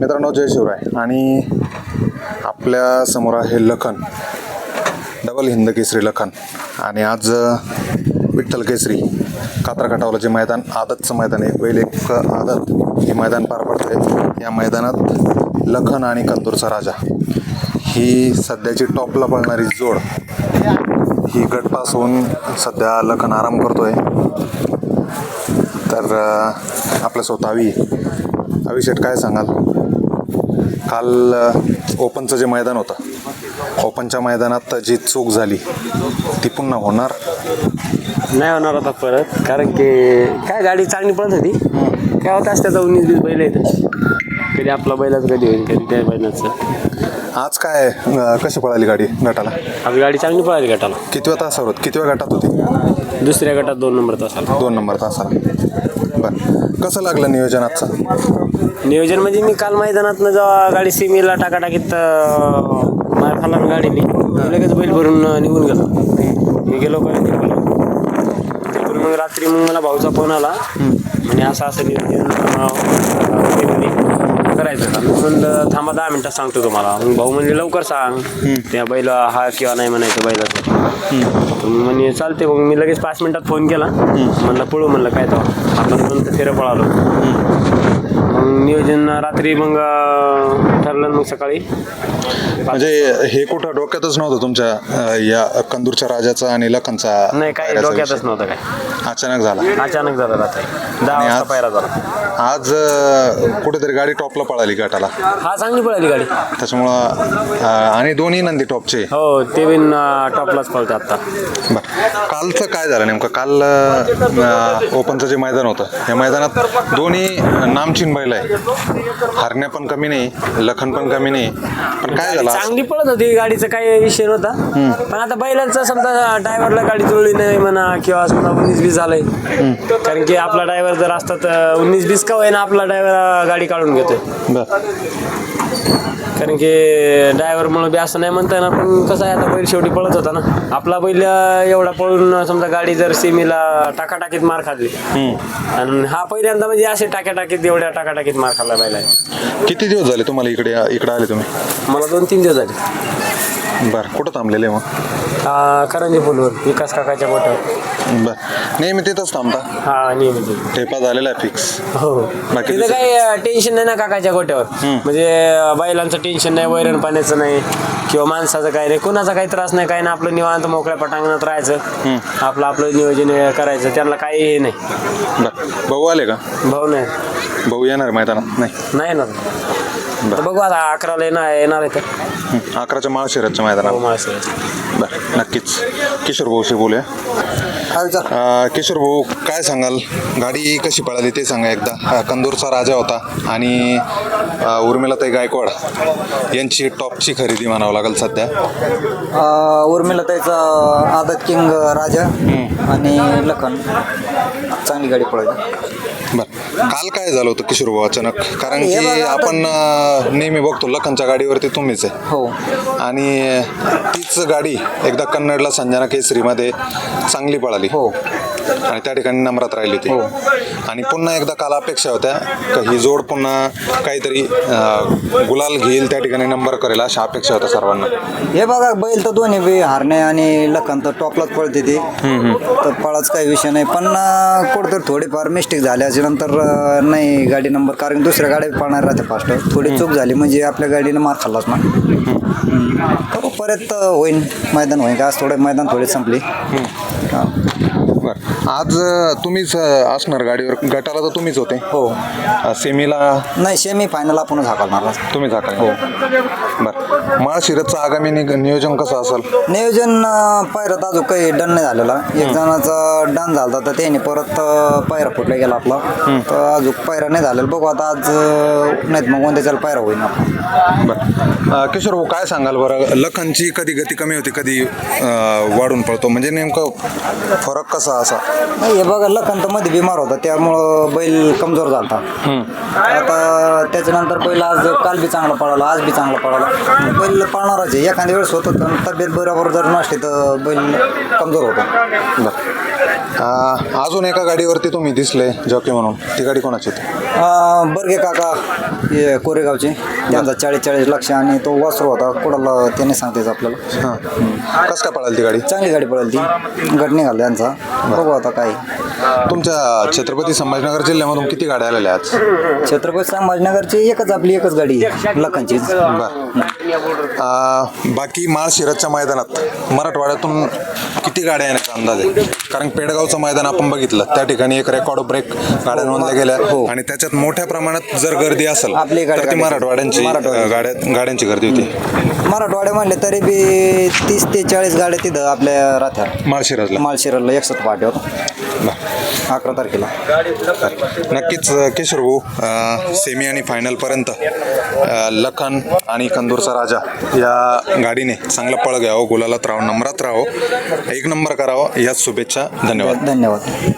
मित्रांनो जय शिवराय. आणि आपल्यासमोर आहे लखन. डबल हिंद केसरी लखन. आणि आज विठ्ठल केसरी कात्रा जे मैदान आदतचं मैदान आहे. पहिले एक आदत. हे मैदान पार पडतंय. या मैदानात लखन आणि कंदूरचा राजा. ही सध्याची टॉपला पळणारी जोड. ही गटपास होऊन सध्या लखन आराम करतोय. तर आपल्या आपल्यासोबत अभिषेक काय सांगाल? काल ओपनचं जे मैदान होतं ओपनच्या मैदानात जी चूक झाली ती पुन्हा होणार? नाही होणार आता परत कारण की काय गाडी चांगली पडत होती. काय होतं असं त्याचा उन्नीस बीस बैल येतं कधी आपला बैलाच कधी होईल कधी त्या बैलाचं. आज काय अ, कशी पळाली गाडी गटाला? आपली गाडी चांगली पळाली गटाला. कितव्या तासावर? होती कितव्या गटात होती? दुसऱ्या गटात दोन नंबर तासाला. दोन नंबर तासाला. बरं. कसं लागलं नियोजन आजचं? नियोजन म्हणजे मी काल मैदानातनं जेव्हा गाडी सिमीला टाकाटाकीत मार खाला ना गाडीने मी लगेच बैल भरून अं, निघून गेलो. मी गेलो काय मग रात्री मग मला भाऊचा फोन आला. म्हणजे असं असं नियोजन अं, केलं करायचं का? मी म्हणलं थांबा दहा मिनटात सांगतो तुम्हाला. मग भाऊ म्हणजे लवकर सांग. त्या बैल हा किंवा नाही म्हणायचं बैलाचं. तर मग म्हणे चालते मग मी लगेच पाच मिनिटात फोन केला. म्हणलं पळू म्हणलं काय तो. आपण नंतर फेरं पळालो. मग नियोजन रात्री मग ठरलं मग सकाळी. म्हणजे हे कुठं डोक्यातच नव्हतं तुमच्या या कंदूरच्या राजाचा आणि लखनचा नाही काही डोक्यातच? नव्हतं काय अचानक झाला. अचानक झालं रात्री. दहा वाजता पायरा झाला. आज कुठेतरी गाडी टॉपला पळाली गटाला? हा चांगली पळाली गाडी. त्याच्यामुळं आणि दोन्ही नंदी टॉपचे? हो ते बिन टॉपलाच पळते आता. बरं. कालचं काय झालं नेमकं? काल ओपनचं जे मैदान होतं या मैदानात दोन्ही नामचीन बैल आहे. हरण्या पण कमी नाही लखन पण कमी नाही. पण काय झालं आज? चांगली पळत होती गाडीचा काही विषय नव्हता. पण आता बैलांचा समजा ड्रायव्हरला गाडी जुळली नाही म्हणा किंवा समजा उन्नीस बीस झालंय. कारण की आपला ड्रायव्हर जर असता तर उन्नीस बीस का होईना आपला ड्रायव्हर गाडी काढून घेतोय. बरं. कारण की ड्रायव्हरमुळे बी असं नाही म्हणता येणार पण कसं आहे आता बैल शेवटी पळत होता ना. आपला बैल एवढा पळून समजा गाडी जर सीमीला टाकाटाकीत मार खाल्ली. आणि हा पहिल्यांदा म्हणजे असे टाक्याटाकीत एवढ्या टाकाटाकीत मार खाल्ला बैल आहे किती दिवस झाले तुम्हाला इकडे इकडे आले तुम्ही? मला दोन तीन दिवस झाले. बरं कुठं थांबलेले मग? आ, करंजी पूलवर विकास काकाच्या बोटावर. बरं नेहमी तिथंच थांबता? हा नियमित टेपा झालेला आहे फिक्स हो. बाकी तिथं दुसरं- काही टेन्शन नाही ना काकाच्या गोट्यावर म्हणजे अं, बैलांचं टेन्शन नाही वैरण पाण्याचं नाही किंवा माणसाचं काही नाही. कोणाचा काही त्रास नाही काही नाही. आपलं निवांत मोकळ्या पटांगणात राहायचं. आपलं आपलं नियोजन करायचं. त्यांना काही हे नाही. बरं. भाऊ आले का? भाऊ नाही. भाऊ येणार मैदानात? नाही. नाही येणार. तर बघू आता अकराला येणार येणार आहे तर. हं. अकराच्या माळशिरतच्या हो मैदानात माळशिरस. बरं नक्कीच. किशोर भाऊशी बोलूया. अं, किशोर भाऊ काय सांगाल? गाडी कशी पळाली ते सांगा एकदा. अं, कंदूरचा राजा होता आणि अं, उर्मिलाताई गायकवाड यांची टॉपची खरेदी म्हणावं लागेल सध्या. उर्मिला त्याचा आदत किंग राजा आणि लखन. चांगली गाडी पळाली. बरं. काल काय झालं होतं किशोर भाऊ अचानक? कारण की आपण अं, नेहमी बघतो लखनच्या गाडीवरती तुम्हीच आहे. हो. आणि तीच गाडी एकदा कन्नडला संजना केसरीमध्ये चांगली पळाली. हो. आणि त्या ठिकाणी नम्रात राहिली ती आणि पुन्हा एकदा काल अपेक्षा होत्या का ही जोड पुन्हा काहीतरी गुलाल घेईल त्या ठिकाणी नंबर करेल अशा अपेक्षा होत्या सर्वांना. हे बघा बैल तर दोन्ही बी हारणे आणि लखन तर टॉपलाच पळते ते. तर पळाच काही विषय नाही. पण कुठंतरी थोडीफार मिस्टेक झाल्याच्यानंतर नाही गाडी नंबर कारण दुसऱ्या गाड्या पळणार राहते फास्ट थोडी चूक झाली म्हणजे आपल्या गाडीनं मार खाल्लाच ना. परत होईन. मैदान होईन का? आज थोडं मैदान थोडी संपली. हा. बरं. आज तुम्हीच असणार गाडीवर. गटाला तर तुम्हीच होते. हो. सेमीला नाही सेमी फायनल आपणच हाकलणार आज. तुम्ही झाका हो. बरं. माळशिरतचं आगामी नि- नियोजन कसं असेल? नियोजन अं, पायऱ्यात अजून काही डन नाही झालेला. एक जणाचा डन झाला तर त्याने परत अं, पायरा फुटला गेला आपला. तर अजून पायरा नाही झालेला. बघू आता आज अं, नाहीत मग कोणत्याच्याला पायरा होईन आपला. बरं. अं, किशोर भाऊ काय सांगाल बरं? लखनची कधी गती कमी होती कधी अं, वाढून पडतो? म्हणजे नेमकं फरक कसा असा. नाही हे बघा लखन तर मध्ये बिमार होता त्यामुळं बैल कमजोर झाला आता त्याच्यानंतर बैल आज काल बी चांगला पळाला आज बी चांगला पळाला. बैल पळणारच आहे एखाद्या वेळेस होतं तब्येत बरोबर जर नसली तर बैल कमजोर होतो. बरं. अं, अजून एका गाडीवरती तुम्ही दिसले जॉकी म्हणून. ती गाडी कोणाची? होती अं, बर्गे काका हे कोरेगावचे. त्यांचा चाळीस चाळीस लक्ष आणि तो वासरू होता. कुणाला त्याने सांगतेच आपल्याला. हां. कसं काय पळाली ती गाडी? चांगली गाडी पळाली ती. गट निघाला त्यांचा. बघू आता काय. तुमच्या छत्रपती संभाजीनगर जिल्ह्यामधून किती गाड्या आलेल्या आज छत्रपती संभाजीनगरची एकच आपली एकच गाडी आहे, लखनचीच अं, बाकी माळशिरसच्या मैदानात मराठवाड्यातून किती गाड्या येण्याचा अंदाज आहे? कारण पेडगावचं मैदान आपण बघितलं. त्या ठिकाणी एक रेकॉर्ड ब्रेक गाड्या नोंदल्या गेल्या. हो. आणि त्याच्यात मोठ्या प्रमाणात जर गर्दी असेल तर ती मराठवाड्यांची गाड्या गाड्यांची गर्दी होती. मराठवाड्या म्हणले तरी बी तीस ते चाळीस गाड्या तिथं आपल्या राहत्या. माळशिरसला. माळशिरला एकसठ पाट्यावर. अकरा तारखेला. नक्कीच किशोर भाऊ सेमी आणि फायनलपर्यंत अ, लखन आणि कंदूरचा राजा या गाडीने चांगला पळ घ्यावं गुलालात राहावं नंबरात राहावं. एक नंबर करावं याच शुभेच्छा धन्यवाद. धन्यवाद.